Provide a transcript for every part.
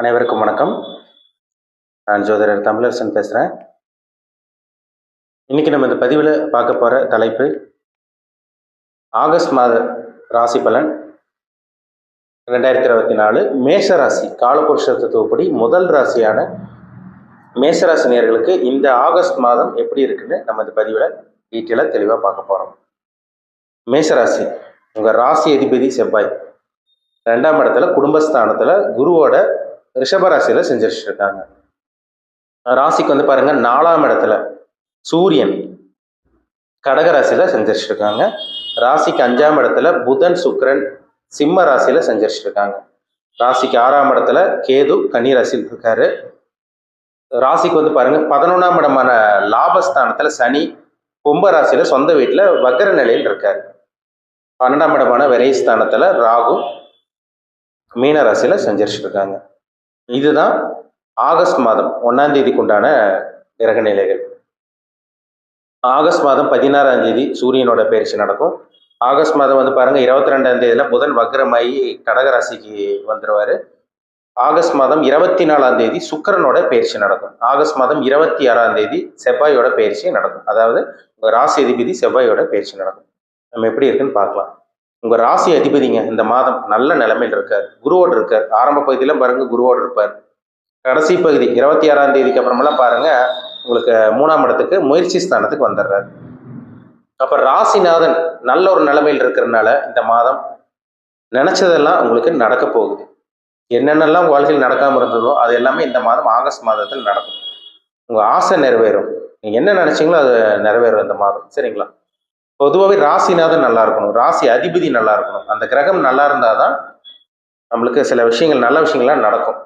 அனைவருக்கும் வணக்கம். நான் ஜோதிடர் தமிழரசன் பேசுகிறேன் இன்றைக்கி நம்ம இந்த பதிவில் பார்க்க போகிற தலைப்பு ஆகஸ்ட் மாத ராசி பலன் ரெண்டாயிரத்தி இருபத்தி நாலு மேஷ ராசி காலபுருஷ தத்துவப்படி முதல் ராசியான மேஷராசி நேர்களுக்கு இந்த ஆகஸ்ட் மாதம் எப்படி இருக்குன்னு நம்ம இந்த பதிவில் டீட்டெயிலாக தெளிவாக பார்க்க போகிறோம் மேஷராசி உங்கள் ராசி அதிபதி செவ்வாய். ரெண்டாம் இடத்துல குடும்பஸ்தானத்தில் குருவோட ரிஷபராசியில் செஞ்சுட்டு இருக்காங்க ராசிக்கு வந்து பாருங்க நாலாம் இடத்துல சூரியன் கடகராசியில் செஞ்சுட்டு ராசிக்கு அஞ்சாம் இடத்துல புதன் சுக்கரன் சிம்ம ராசியில் செஞ்சுட்டு ராசிக்கு ஆறாம் இடத்துல கேது கன்னி ராசியில் இருக்காரு. ராசிக்கு வந்து பாருங்க பதினொன்றாம் இடமான லாபஸ்தானத்தில் சனி கும்ப ராசியில் சொந்த வீட்டில் வக்கர நிலையில் இருக்கார். பன்னெண்டாம் இடமான விரைஸ்தானத்தில் ராகு மீன ராசியில் செஞ்சுட்டு இதுதான் ஆகஸ்ட் மாதம் ஒன்னாம் தேதிக்கு உண்டான கிரக நிலைகள். ஆகஸ்ட் மாதம் பதினாறாம் தேதி சூரியனோட பயிற்சி நடக்கும். ஆகஸ்ட் மாதம் வந்து பாருங்க இருபத்தி ரெண்டாம் தேதியில புதன் வக்ரமாயி கடகராசிக்கு வந்துருவாரு. ஆகஸ்ட் மாதம் இருபத்தி நாலாம் தேதி சுக்கரனோட பயிற்சி நடக்கும். ஆகஸ்ட் மாதம் இருபத்தி ஆறாம் தேதி செவ்வாயோட பயிற்சி நடக்கும். அதாவது உங்க ராசி அதிபதி செவ்வாயோட பயிற்சி நடக்கும். நம்ம எப்படி இருக்குன்னு பார்க்கலாம். உங்க ராசி அதிபதிங்க இந்த மாதம் நல்ல நிலைமையில் இருக்கார். குருவோடு இருக்கார். ஆரம்ப பகுதியில பாருங்க குருவோடு இருப்பார். கடைசி பகுதி இருபத்தி ஆறாம் தேதிக்கு அப்புறமெல்லாம் பாருங்க உங்களுக்கு மூணாம் இடத்துக்கு முயற்சி ஸ்தானத்துக்கு வந்துடுறாரு. அப்ப ராசிநாதன் நல்ல ஒரு நிலைமையில் இருக்கிறதுனால இந்த மாதம் நினைச்சதெல்லாம் உங்களுக்கு நடக்க போகுது. என்னென்னலாம் வாழ்க்கையில் நடக்காமல் இருந்ததோ அது எல்லாமே இந்த மாதம் ஆகஸ்ட் மாதத்தில் நடக்கும். உங்கள் ஆசை நிறைவேறும். நீங்கள் என்ன நினச்சிங்களோ அது நிறைவேறும் இந்த மாதம். சரிங்களா? பொதுவாகவே ராசிநாதன் நல்லா இருக்கணும். ராசி அதிபதி நல்லா இருக்கணும். அந்த கிரகம் நல்லா இருந்தால் தான் நம்மளுக்கு சில விஷயங்கள் நல்ல விஷயங்கள்லாம் நடக்கும்.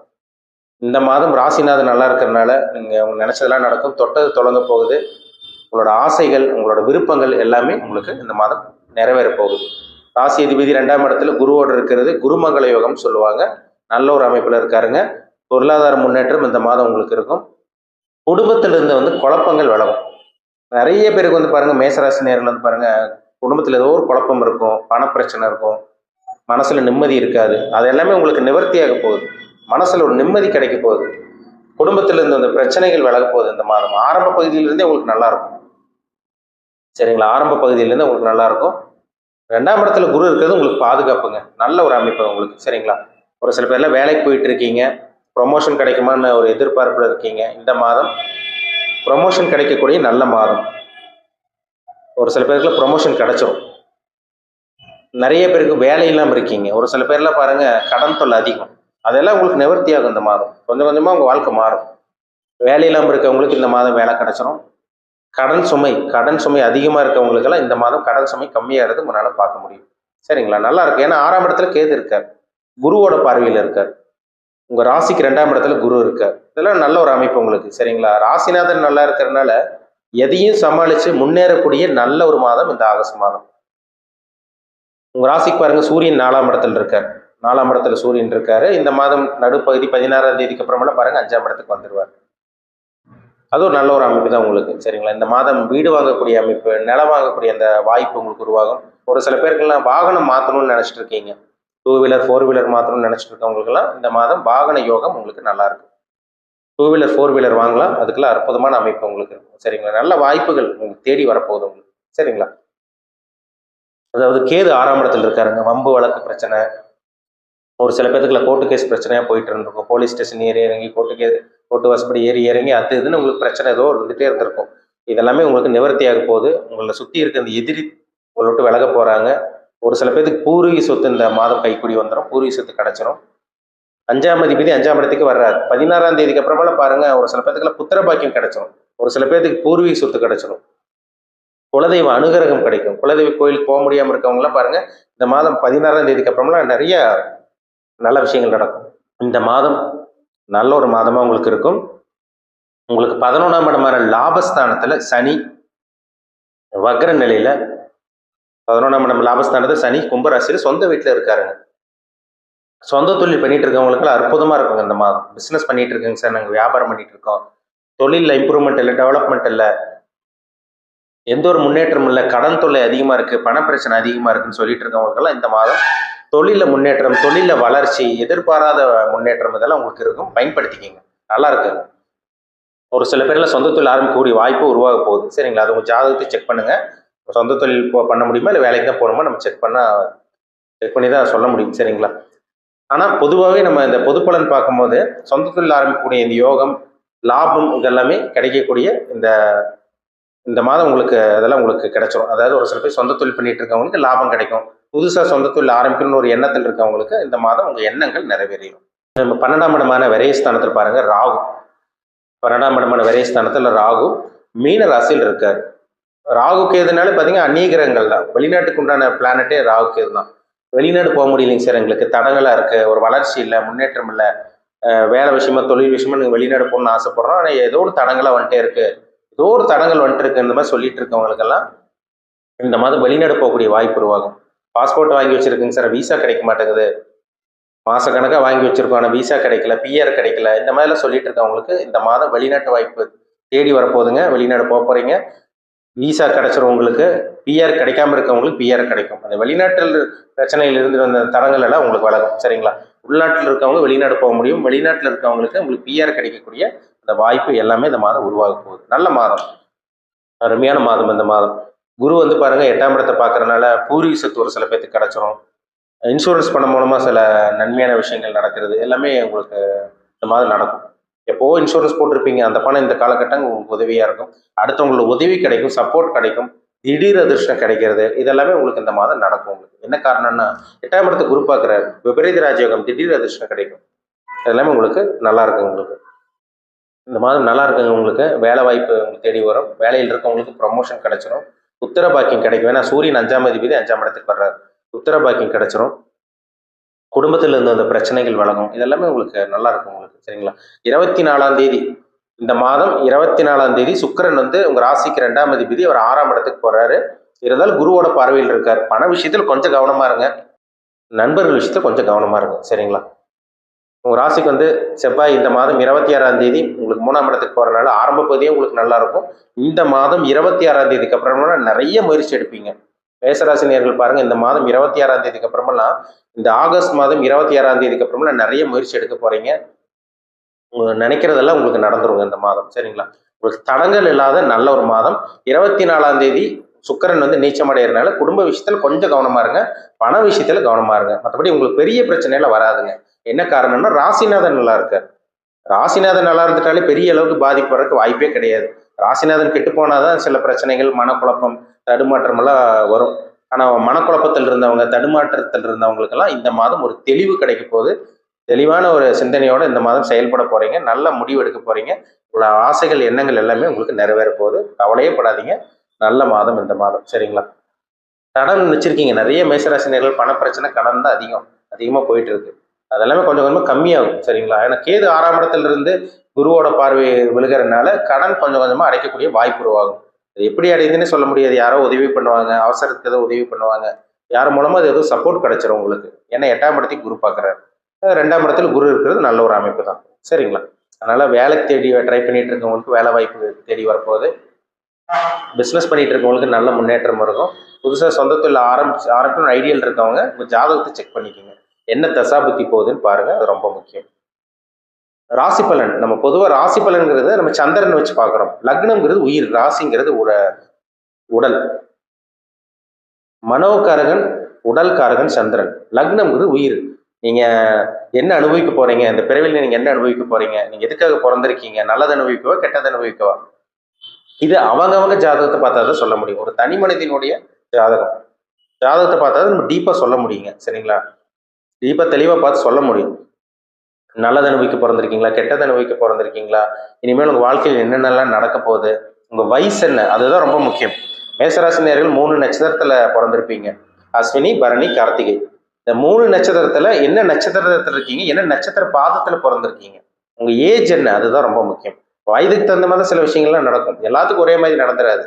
இந்த மாதம் ராசிநாதன் நல்லா இருக்கிறனால நீங்கள் அவங்க நினச்சதெல்லாம் நடக்கும். தொட்டது தொடங்க போகுது. உங்களோட ஆசைகள் உங்களோட விருப்பங்கள் எல்லாமே உங்களுக்கு இந்த மாதம் நிறைவேற போகுது. ராசி அதிபதி ரெண்டாம் இடத்துல குருவோடு இருக்கிறது. குருமங்கள யோகம் சொல்லுவாங்க. நல்ல ஒரு அமைப்பில் இருக்காருங்க. பொருளாதார முன்னேற்றம் இந்த மாதம் உங்களுக்கு இருக்கும். குடும்பத்திலிருந்து வந்து குழப்பங்கள் விளவும் நிறைய பேருக்கு வந்து பாருங்க மேசராசி நேரில் வந்து பாருங்க குடும்பத்தில் ஏதோ ஒரு குழப்பம் இருக்கும் பணப்பிரச்சனை இருக்கும் மனசுல நிம்மதி இருக்காது. அது எல்லாமே உங்களுக்கு நிவர்த்தியாக போகுது. மனசுல ஒரு நிம்மதி கிடைக்க போகுது. குடும்பத்துல இருந்து அந்த பிரச்சனைகள் விலக போகுது இந்த மாதம். ஆரம்ப பகுதியிலிருந்தே உங்களுக்கு நல்லா இருக்கும். சரிங்களா? ஆரம்ப பகுதியிலேருந்து உங்களுக்கு நல்லா இருக்கும். ரெண்டாம் இடத்துல குரு இருக்கிறது உங்களுக்கு பாதுகாப்புங்க. நல்ல ஒரு அமைப்பு உங்களுக்கு. சரிங்களா? ஒரு சில பேர்லாம் வேலைக்கு போயிட்டு இருக்கீங்க. ப்ரொமோஷன் கிடைக்குமான்னு ஒரு எதிர்பார்ப்பில் இருக்கீங்க. இந்த மாதம் ப்ரொமோஷன் கிடைக்கக்கூடிய நல்ல மாதம். ஒரு சில பேருக்கு ப்ரொமோஷன் கிடைச்சிரும். நிறைய பேருக்கு வேலை இல்லாமல் இருக்கீங்க. ஒரு சில பேர்லாம் பாருங்கள் கடன் தொல்லை அதிகம். அதெல்லாம் உங்களுக்கு நிவர்த்தி ஆகும் இந்த மாதம். கொஞ்சம் கொஞ்சமாக உங்கள் வாழ்க்கை மாறும். வேலை இல்லாமல் இருக்கவங்களுக்கு இந்த மாதம் வேலை கிடைச்சிரும். கடன் சுமை கடன் சுமை அதிகமாக இருக்கவங்களுக்கெல்லாம் இந்த மாதம் கடன் சுமை கம்மியாகிறது உங்களால் பார்க்க முடியும். சரிங்களா? நல்லா இருக்கு. ஏன்னா ஆறாம் இடத்துல கேது இருக்கார். குருவோட பார்வையில் இருக்கார். உங்க ராசிக்கு ரெண்டாம் இடத்துல குரு இருக்கார். இதெல்லாம் நல்ல ஒரு அமைப்பு உங்களுக்கு சரிங்களா? ராசிநாதன் நல்லா இருக்கிறதுனால எதையும் சமாளித்து முன்னேறக்கூடிய நல்ல ஒரு மாதம் இந்த ஆகஸ்ட் மாதம். உங்க ராசிக்கு பாருங்க சூரியன் நாலாம் இடத்துல இருக்கார். நாலாம் இடத்துல சூரியன் இருக்காரு. இந்த மாதம் நடுப்பகுதி பதினாறாம் தேதிக்கு அப்புறமெல்லாம் பாருங்க அஞ்சாம் இடத்துக்கு வந்துடுவார் அது ஒரு நல்ல ஒரு அமைப்பு தான் உங்களுக்கு சரிங்களா? இந்த மாதம் வீடு வாங்கக்கூடிய அமைப்பு நிலம் வாங்கக்கூடிய அந்த வாய்ப்பு உங்களுக்கு உருவாகும். ஒரு சில பேருக்கெல்லாம் வாகனம் மாற்றணும்னு நினச்சிட்டு இருக்கீங்க. டூ வீலர் ஃபோர் வீலர் மாற்றணும்னு நினச்சிட்டு இருக்கவங்களுக்குலாம் இந்த மாதம் வாகன யோகம் உங்களுக்கு நல்லா இருக்கும். டூ வீலர் ஃபோர் வீலர் வாங்கலாம். அதுக்கெல்லாம் அற்புதமான அமைப்பு உங்களுக்கு இருக்கும். சரிங்களா? நல்ல வாய்ப்புகள் உங்களுக்கு தேடி வரப்போகுது உங்களுக்கு. சரிங்களா? அதாவது கேது ஆறாம் இடத்துல இருக்காருங்க. வம்பு வழக்கு பிரச்சனை. ஒரு சில பேத்துக்குள்ள கோர்ட்டு கேஸ் பிரச்சனையாக போயிட்டு இருந்திருக்கும். போலீஸ் ஸ்டேஷன் ஏறி இறங்கி கோர்ட்டு கே கோர்ட்டு வாசப்படி ஏறி இறங்கி அது இதுன்னு உங்களுக்கு பிரச்சனை ஏதோ இருந்துகிட்டே இருந்திருக்கும். இதெல்லாமே உங்களுக்கு நிவர்த்தியாக போகுது. உங்களை சுற்றி இருக்க அந்த எதிரி உங்களை விட்டு விலக போகிறாங்க ஒரு சில பேர்த்துக்கு பூர்வீக சொத்து இந்த மாதம் கைக்கூடி வந்துடும் பூர்வீக சொத்து கிடச்சிரும். அஞ்சாம் அதிபதி அஞ்சாம் இடத்துக்கு வர்றாரு. பதினாறாம் தேதிக்கு அப்புறமெல்லாம் பாருங்க ஒரு சில பேத்துக்குலாம் புத்திர பாக்கியம் கிடைச்சிரும். ஒரு சில பேர்த்துக்கு பூர்வீக சொத்து கிடைச்சிரும். குலதெய்வ அனுகிரகம் கிடைக்கும். குலதெய்வ கோயிலுக்கு போக முடியாமல் இருக்கவங்களாம் பாருங்க இந்த மாதம் பதினாறாம் தேதிக்கு அப்புறமெல்லாம் நிறைய நல்ல விஷயங்கள் நடக்கும். இந்த மாதம் நல்ல ஒரு மாதமா உங்களுக்கு இருக்கும். உங்களுக்கு பதினொன்றாம் இடமான லாபஸ்தானத்துல சனி வக்ர நிலையில பதினொன்றாம் இடம் லாபஸ்தானத்துல சனி கும்பராசியில் சொந்த வீட்டில் இருக்காருங்க. சொந்த தொழில் பண்ணிட்டு இருக்கவங்களுக்குலாம் அற்புதமாக இருக்குங்க இந்த மாதம் பிஸ்னஸ் பண்ணிட்டு இருக்கேங்க சார். நாங்கள் வியாபாரம் பண்ணிட்டு இருக்கோம் தொழிலில் இம்ப்ரூவ்மெண்ட் இல்லை டெவலப்மெண்ட் இல்லை. எந்த ஒரு முன்னேற்றமும் இல்லை. கடன் தொல்லை அதிகமாக இருக்குது பணப்பிரச்சனை அதிகமாக இருக்குன்னு சொல்லிட்டு இருக்கவங்களுக்கெல்லாம் இந்த மாதம் தொழிலில் முன்னேற்றம் தொழிலில் வளர்ச்சி எதிர்பாராத முன்னேற்றம் இதெல்லாம் உங்களுக்கு இருக்கும். பயன்படுத்திக்கிங்க. நல்லா இருக்குங்க ஒரு சில பேர்ல சொந்த தொழில் ஆரம்பிக்கக்கூடிய வாய்ப்பு உருவாக போகுது. சரிங்களா? அது உங்கள் ஜாதகத்தை செக் பண்ணுங்கள் சொந்த தொழில் பண்ண முடியுமா? இல்லை வேலைக்கு தான் போகணுமா? நம்ம செக் பண்ணால் செக் பண்ணி தான் சொல்ல முடியும். சரிங்களா? ஆனால் பொதுவாகவே நம்ம இந்த பொதுப்பலன் பார்க்கும்போது சொந்த தொழில் ஆரம்பிக்கக்கூடிய இந்த யோகம் லாபம் இதெல்லாமே கிடைக்கக்கூடிய இந்த இந்த மாதம் உங்களுக்கு அதெல்லாம் உங்களுக்கு கிடைச்சிரும். அதாவது ஒரு சில பேர் சொந்த தொழில் பண்ணிட்டு இருக்கவங்களுக்கு லாபம் கிடைக்கும். புதுசாக சொந்த தொழில் ஆரம்பிக்கணும்னு ஒரு எண்ணத்தில் இருக்கவங்களுக்கு இந்த மாதம் உங்கள் எண்ணங்கள் நிறைவேறிடும் நம்ம பன்னெண்டாம் இடமான விரைஸ்தானத்தில் பாருங்கள் ராகு. பன்னெண்டாம் இடமான விரைஸ்தானத்தில் ராகு மீன ராசியில் இருக்கார். ராகு கேதுனாலே பார்த்தீங்கன்னா அந்நியகிரகங்கள் தான். வெளிநாட்டுக்கு உண்டான பிளானட்டே ராகு கேது தான். வெளிநாடு போக முடியலைங்க சார் எங்களுக்கு. தடங்களாக இருக்குது ஒரு வளர்ச்சி இல்லை முன்னேற்றம் இல்லை. வேலை விஷயமா தொழில் விஷயமா நீங்கள் வெளிநாடு போகணும்னு ஆசைப்படுறோம். ஆனால் ஏதோ ஒரு தடங்களாக வந்துட்டே இருக்குது ஏதோ ஒரு தடங்கள் வந்துட்டு இருக்கு. இந்த மாதிரி சொல்லிட்டு இருக்கவங்களுக்கெல்லாம் இந்த மாதம் வெளிநாடு போகக்கூடிய வாய்ப்பு உருவாகும். பாஸ்போர்ட் வாங்கி வச்சுருக்குங்க சார். விசா கிடைக்க மாட்டேங்குது. மாதக்கணக்காக வாங்கி வச்சுருக்கோம். ஆனால் விசா கிடைக்கல பிஆர் கிடைக்கல. இந்த மாதிரிலாம் சொல்லிட்டு இருக்கவங்களுக்கு இந்த மாதம் வெளிநாட்டு வாய்ப்பு தேடி வரப்போகுதுங்க. வெளிநாடு போக போகிறீங்க விசா கிடைச்சிரும் உங்களுக்கு பிஆர் கிடைக்காம இருக்கவங்களுக்கு பிஆர் கிடைக்கும். அந்த வெளிநாட்டில் பிரச்சனையில் இருந்து வந்த தடங்கள் எல்லாம் உங்களுக்கு வழங்கும் சரிங்களா? உள்நாட்டில் இருக்கவங்க வெளிநாடு போக முடியும். வெளிநாட்டில் இருக்கவங்களுக்கு உங்களுக்கு பிஆர் கிடைக்கக்கூடிய அந்த வாய்ப்பு எல்லாமே இந்த மாதம் உருவாக போகுது. நல்ல மாதம். அருமையான மாதம் இந்த மாதம். குரு வந்து பாருங்க எட்டாம் இடத்தை பார்க்கறதுனால பூர்வீக சொத்து ஒரு சில பேர்த்துக்கு கிடைச்சிரும். இன்சூரன்ஸ் பண்ண மூலமா சில நன்மையான விஷயங்கள் நடக்கிறது. எல்லாமே உங்களுக்கு இந்த மாதிரி நடக்கும். எப்போ இன்சூரன்ஸ் போட்டிருப்பீங்க. அந்த பணம் இந்த காலகட்டம் உங்களுக்கு உதவியாக இருக்கும். அடுத்தவங்களோட உதவி கிடைக்கும் சப்போர்ட் கிடைக்கும். திடீர் அதிர்ஷ்டம் கிடைக்கிறது. இதெல்லாமே உங்களுக்கு இந்த மாதம் நடக்கும் உங்களுக்கு. என்ன காரணம்னா எட்டாம் இடத்தை குரு பார்க்குற விபரீத ராஜயோகம் திடீர் அதிர்ஷ்டம் கிடைக்கும். இதெல்லாமே உங்களுக்கு நல்லா இருக்கும் உங்களுக்கு. இந்த மாதம் நல்லா இருக்குங்க உங்களுக்கு. வேலை வாய்ப்பு உங்களுக்கு தேடி வரும். வேலையில் இருக்கவங்களுக்கு ப்ரமோஷன் கிடைச்சிரும். உத்தர பாக்கியம் கிடைக்கும். ஏன்னா சூரியன் அஞ்சாம் அதிபதி அஞ்சாம் இடத்துக்கு வர்றாரு. உத்தர பாக்கியம் கிடைச்சிரும். குடும்பத்தில் இருந்த அந்த பிரச்சனைகள் வழங்கும் இதெல்லாமே உங்களுக்கு நல்லா இருக்கும் உங்களுக்கு. சரிங்களா? இருபத்தி நாலாம் தேதி. இந்த மாதம் இருபத்தி நாலாம் தேதி சுக்கிரன் வந்து உங்க ராசிக்கு ரெண்டாம் அதிபதி அவர் ஆறாம் இடத்துக்கு போறாரு. இருந்தால் குருவோட பார்வையில் இருக்கார். பண விஷயத்தில் கொஞ்சம் கவனமா இருங்க. நண்பர்கள் விஷயத்தில் கொஞ்சம் கவனமா இருங்க. சரிங்களா? உங்க ராசிக்கு வந்து செவ்வாய் இந்த மாதம் இருபத்தி ஆறாம் தேதி உங்களுக்கு மூணாம் இடத்துக்கு போறதுனால ஆரம்ப பகுதியே உங்களுக்கு நல்லா இருக்கும். இந்த மாதம் இருபத்தி ஆறாம் தேதிக்கு அப்புறமா நிறைய முயற்சி எடுப்பீங்க. மேசராசி நேர்கள் பாருங்க இந்த மாதம் இருபத்தி ஆறாம் தேதிக்கு அப்புறமெல்லாம் இந்த ஆகஸ்ட் மாதம் இருபத்தி ஆறாம் தேதிக்கு அப்புறமெல்லாம் நிறைய முயற்சி எடுக்க போறீங்க. நினைக்கிறதெல்லாம் உங்களுக்கு நடந்துருங்க இந்த மாதம் சரிங்களா? உங்களுக்கு தடங்கள் இல்லாத நல்ல ஒரு மாதம். இருபத்தி நாலாம் தேதி சுக்கரன் வந்து நீச்சம் அடைகிறதுனால குடும்ப விஷயத்துல கொஞ்சம் கவனமா இருங்க. பண விஷயத்துல கவனமா இருங்க. மற்றபடி உங்களுக்கு பெரிய பிரச்சனையில வராதுங்க. என்ன காரணம்னா ராசிநாதன் நல்லா இருக்கார். ராசிநாதன் நல்லா இருந்துட்டாலே பெரிய அளவுக்கு பாதிப்பு வர்றதுக்கு வாய்ப்பே கிடையாது. ராசிநாதன் கெட்டு போனாதான் சில பிரச்சனைகள் மனக்குழப்பம் தடுமாற்றம் எல்லாம் வரும். ஆனா மனக்குழப்பத்தில் இருந்தவங்க தடுமாற்றத்தில் இருந்தவங்களுக்கெல்லாம் இந்த மாதம் ஒரு தெளிவு கிடைக்க போகுது. தெளிவான ஒரு சிந்தனையோடு இந்த மாதம் செயல்பட போகிறீங்க நல்ல முடிவு எடுக்க போகிறீங்க உங்களோட ஆசைகள் எண்ணங்கள் எல்லாமே உங்களுக்கு நிறைவேற போகுது. கவலையே படாதீங்க. நல்ல மாதம் இந்த மாதம். சரிங்களா? கடன் வச்சுருக்கீங்க. நிறைய மேசராசினியர்கள் பணப்பிரச்சனை கடன் தான் அதிகம். அதிகமாக போயிட்டு இருக்கு. அதெல்லாமே கொஞ்சம் கொஞ்சமாக கம்மியாகும். சரிங்களா? ஏன்னா கேது ஆறாம் இடத்துலேருந்து குருவோட பார்வை விழுகிறதுனால கடன் கொஞ்சம் கொஞ்சமாக அடைக்கக்கூடிய வாய்ப்பு உருவாகும். அது எப்படி அடையுதுன்னு சொல்ல முடியாது. யாரோ உதவி பண்ணுவாங்க. அவசரத்துக்கு ஏதோ உதவி பண்ணுவாங்க. யார் மூலமாக அது எதுவும் சப்போர்ட் கிடைச்சிரும் உங்களுக்கு. ஏன்னா எட்டாம் இடத்துக்கு குரு பார்க்குறாரு. ரெண்டாம் இடத்துல குரு இருக்கிறது நல்ல ஒரு அமைப்பு தான் சரிங்களா? அதனால வேலை தேடி ட்ரை பண்ணிட்டு இருக்கவங்களுக்கு வேலை வாய்ப்பு தேடி வரப்போகுது. பிஸ்னஸ் பண்ணிட்டு இருக்கவங்களுக்கு நல்ல முன்னேற்றம் இருக்கும். புதுசாக சொந்த தொழில் ஆரம்பிச்சு ஆரம்பிக்கணும் ஐடியல் இருக்கவங்க உங்கள் ஜாதகத்தை செக் பண்ணிக்கோங்க. என்ன தசாபுத்தி போகுதுன்னு பாருங்க அது ரொம்ப முக்கியம். ராசி பலன். நம்ம பொதுவாக ராசி பலன்கிறத நம்ம சந்திரன் வச்சு பார்க்குறோம். லக்னம்ங்கிறது உயிர் ராசிங்கிறது உட உடல். மனோகாரகன் உடல்காரகன் சந்திரன். லக்னம்ங்கிறது உயிர். நீங்க என்ன அனுபவிக்க போறீங்க? இந்த பிறவில நீங்க என்ன அனுபவிக்க போறீங்க? நீங்க எதுக்காக பிறந்திருக்கீங்க? நல்லது அனுபவிக்கவா கெட்டது அனுபவிக்கவா? இது அவங்கவங்க ஜாதகத்தை பார்த்தா தான் சொல்ல முடியும். ஒரு தனி மனிதனுடைய ஜாதகம். ஜாதகத்தை பார்த்தா தான் நம்ம டீப்பா சொல்ல முடியுங்க. சரிங்களா? டீப்பா தெளிவா பார்த்து சொல்ல முடியும். நல்லது அனுபவிக்க பிறந்திருக்கீங்களா? கெட்டது அனுபவிக்க பிறந்திருக்கீங்களா? இனிமேல் உங்க வாழ்க்கையில் என்னென்னலாம் நடக்க போகுது? உங்க வயசு என்ன? அதுதான் ரொம்ப முக்கியம். மேசராசி நேர்கள் மூணு நட்சத்திரத்துல பிறந்திருப்பீங்க. அஸ்வினி பரணி கார்த்திகை. இந்த மூணு நட்சத்திரத்துல என்ன நட்சத்திரத்துல இருக்கீங்க? என்ன நட்சத்திர பாதத்துல பிறந்திருக்கீங்க? உங்க ஏஜ் என்ன? அதுதான் ரொம்ப முக்கியம். வயதுக்கு தகுந்த மாதிரி சில விஷயங்கள்லாம் நடக்கும். எல்லாத்துக்கும் ஒரே மாதிரி நடந்துடாது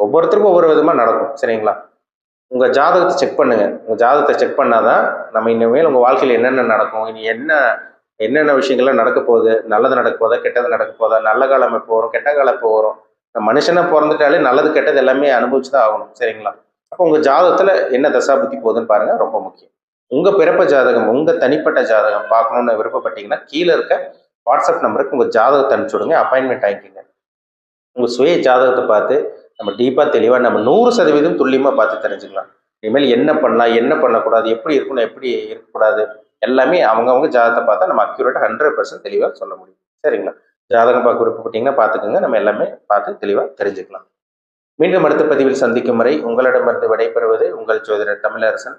ஒவ்வொருத்தருக்கும் ஒவ்வொரு விதமா நடக்கும். சரிங்களா? உங்க ஜாதகத்தை செக் பண்ணுங்க. உங்க ஜாதகத்தை செக் பண்ணாதான் நம்ம இனிமேல் உங்க வாழ்க்கையில் என்னென்ன நடக்கும்? இனி என்ன என்னென்ன விஷயங்கள்லாம் நடக்க போகுது? நல்லது நடக்க போதா கெட்டது நடக்க போதா? நல்ல காலம் எப்போ வரும்? கெட்ட காலம் எப்போ வரும்? மனுஷனா பிறந்துட்டாலே நல்லது கெட்டது எல்லாமே அனுபவிச்சு தான் ஆகணும். சரிங்களா? அப்போ உங்கள் ஜாதகத்தில் என்ன தசாபுத்தி போகுதுன்னு பாருங்க. ரொம்ப முக்கியம். உங்கள் பிறப்பு ஜாதகம் உங்கள் தனிப்பட்ட ஜாதகம் பார்க்கணுன்னு விருப்பப்பட்டீங்கன்னா கீழே இருக்க வாட்ஸ்அப் நம்பருக்கு உங்கள் ஜாதகத்தை அனுப்பிச்சு விடுங்க அப்பாயின்மெண்ட் ஆகிக்கிங்க. உங்கள் சுய ஜாதகத்தை பார்த்து நம்ம டீப்பாக தெளிவாக நம்ம நூறு சதவீதம் துல்லியமாக பார்த்து தெரிஞ்சுக்கலாம். இனிமேல் என்ன பண்ணலாம் என்ன பண்ணக்கூடாது எப்படி இருக்கணும் எப்படி இருக்கக்கூடாது எல்லாமே அவங்கவுங்க ஜாதகத்தை பார்த்தா நம்ம அக்யூரேட்டாக ஹண்ட்ரட் பர்சன்ட் தெளிவாக சொல்ல முடியும். சரிங்களா? ஜாதகம் பார்க்க விருப்பப்பட்டீங்கன்னா பார்த்துக்கோங்க. நம்ம எல்லாமே பார்த்து தெளிவாக தெரிஞ்சுக்கலாம். மீண்டும் அடுத்த பதிவில் சந்திக்கும் வரை உங்களிடமிருந்து விடைபெறுவது உங்கள் ஜோதிடர் தமிழரசன்.